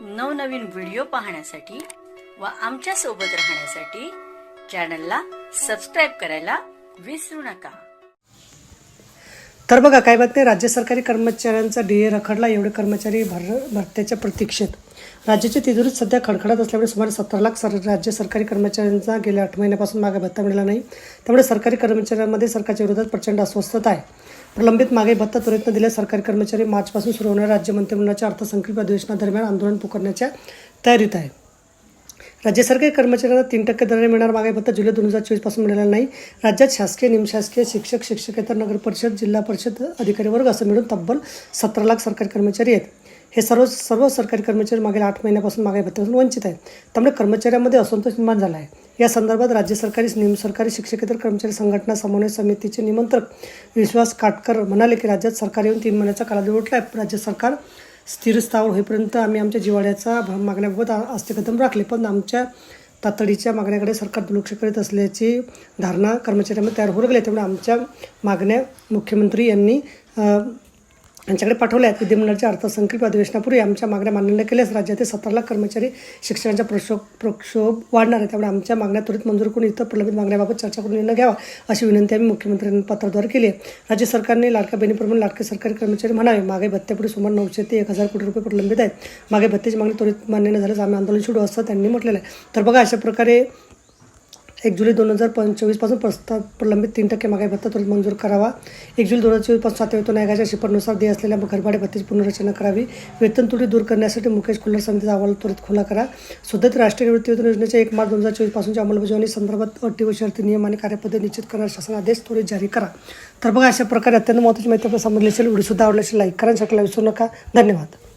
नवनवीन व्हिडिओ पाहण्यासाठी व आमच्यासोबत राहण्यासाठी चॅनलला सबस्क्राईब करायला विसरू नका. तर बघा काय बातमी राज्य सरकारी कर्मचाऱ्यांचा डी ए रखडला एवढे कर्मचारी भर भरत्याच्या प्रतीक्षेत. राज्याची तिजोरीत सध्या खडखडत असल्यामुळे सुमारे सतरा लाख सर राज्य सरकारी कर्मचाऱ्यांचा गेल्या आठ महिन्यापासून मागे भत्ता मिळाला नाही. त्यामुळे सरकारी कर्मचाऱ्यांमध्ये सरकारच्या विरोधात प्रचंड अस्वस्थता आहे. प्रलंबित मागे भत्ता त्वरित न दिल्यास सरकारी कर्मचारी मार्चपासून सुरू होणाऱ्या राज्य मंत्रिमंडळाच्या अर्थसंकल्प अधिवेशनादरम्यान आंदोलन पुकारण्याच्या तयारीत आहे. राज्य सरकारी कर्मचाऱ्यांना तीन टक्के दराने मिळणार मागे भत्ता जुलै दोन हजार चोवीसपासून मिळाला नाही. राज्यात शासकीय निमशासकीय शिक्षक शिक्षकेतर नगर परिषद जिल्हा परिषद अधिकारी वर्ग असं मिळून तब्बल सतरा लाख सरकारी कर्मचारी आहेत. हे सर्व सर्व सरकारी कर्मचारी मागील आठ महिन्यापासून मागे भत्त्यापासून वंचित आहेत. त्यामुळे कर्मचाऱ्यांमध्ये असंतोष निर्माण झाला आहे. या संदर्भात राज्य सरकारी निमसरकारी शिक्षकेतर कर्मचारी संघटना समन्वय समितीचे निमंत्रक विश्वास काटकर म्हणाले की राज्यात सरकार येऊन तीन महिन्याचा कालावधी उठला आहे राज्य सरकार स्थिर स्थावर होईपर्यंत आम्ही आमच्या जिवाड्याचा मागण्याबाबत आस्ते कदम राखले पण आमच्या तातडीच्या मागण्याकडे सरकार दुर्लक्ष करीत असल्याची धारणा कर्मचाऱ्यांमध्ये तयार होऊ लागली त्यामुळे आमच्या मागण्या मुख्यमंत्री यांनी यांच्याकडे पाठवल्या आहेत. विधिमंडळाच्या अर्थसंकल्प अधिवेशनापूर्वी आमच्या मागण्या मान्य न केल्यास राज्यातील सतरा लाख कर्मचारी शिक्षकांचा प्रक्षोभ प्रक्षोभ वाढणार आहे त्यामुळे आमच्या मागण्या त्वरित मंजूर करून इतर प्रलंबित मागण्याबाबत चर्चा करून निर्णय घ्यावा अशी विनंती आम्ही मुख्यमंत्र्यांनी पत्राद्वारे केली आहे. राज्य सरकारने लाडक्या बहिणीप्रमाणे लाडके सरकारी कर्मचारी म्हणावे मागे भत्त्यापुढे सुमारे नऊशे ते एक हजार कोटी रुपये प्रलंबित आहेत. मागे भत्त्याची मागणी त्वरित मान्य न झाल्यास आम्ही आंदोलन सुरू असं त्यांनी म्हटलेलं आहे. तर बघा अशा प्रकारे एक जुलै दोन हजार पंचवीसपासून प्रस्ताव प्रलंबित तीन टक्के महागाई भत्ता त्वरित मंजूर करावा. एक जुलै दोन हजार चोवीसपासून सातव्या वेतन आयोगाच्या शिफारनुसार दे असलेल्या घरभाडे भत्त्याची पुनर्रचना करावी. वेतन त्रुटी दूर करण्यासाठी मुकेश खुल्लर समितीचा अहवाल त्वरित खुला करा. सुद्धा राष्ट्रीय निवृत्तीवेतन योजनेच्या एक मार्च दोन हजार चोवीसपासूनच्या अंमलबजावणी संदर्भात अटी व शर्ती नियम आणि कार्यपद्धती निश्चित करणारा शासन आदेश त्वरित जारी करा. तर बघा अशा प्रकारे अत्यंत महत्त्वाची माहिती आपल्याला समजली असेल व्हिडिओ सुद्धा असेल लाईक करा शकला विसरू नका. धन्यवाद.